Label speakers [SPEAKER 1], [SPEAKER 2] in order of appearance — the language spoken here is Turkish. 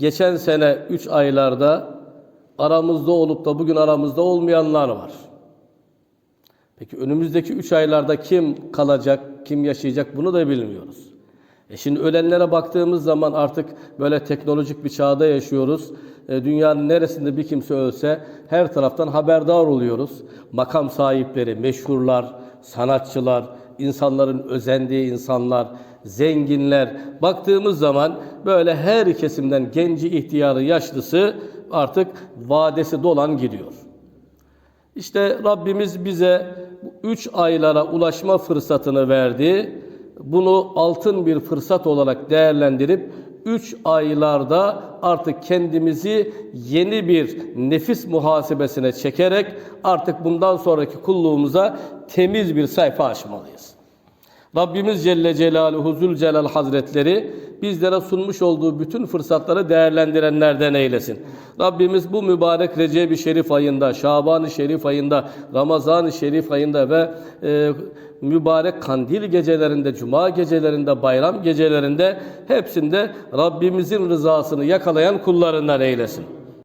[SPEAKER 1] geçen sene 3 aylarda aramızda olup da bugün aramızda olmayanlar var. Peki önümüzdeki 3 aylarda kim kalacak, kim yaşayacak bunu da bilmiyoruz. E şimdi ölenlere baktığımız zaman artık böyle teknolojik bir çağda yaşıyoruz. E, dünyanın neresinde bir kimse ölse her taraftan haberdar oluyoruz. Makam sahipleri, meşhurlar, sanatçılar, insanların özendiği insanlar, zenginler baktığımız zaman böyle her kesimden genci, ihtiyarı, yaşlısı artık vadesi dolan gidiyor. İşte Rabbimiz bize üç aylara ulaşma fırsatını verdi. Bunu altın bir fırsat olarak değerlendirip üç aylarda artık kendimizi yeni bir nefis muhasebesine çekerek artık bundan sonraki kulluğumuza temiz bir sayfa açmalıyız. Rabbimiz Celle Celaluhu Zülcelal Hazretleri bizlere sunmuş olduğu bütün fırsatları değerlendirenlerden eylesin. Rabbimiz bu mübarek Recep-i Şerif ayında, Şaban-ı Şerif ayında, Ramazan-ı Şerif ayında ve e, mübarek kandil gecelerinde, cuma gecelerinde, bayram gecelerinde hepsinde Rabbimizin rızasını yakalayan kullarından eylesin.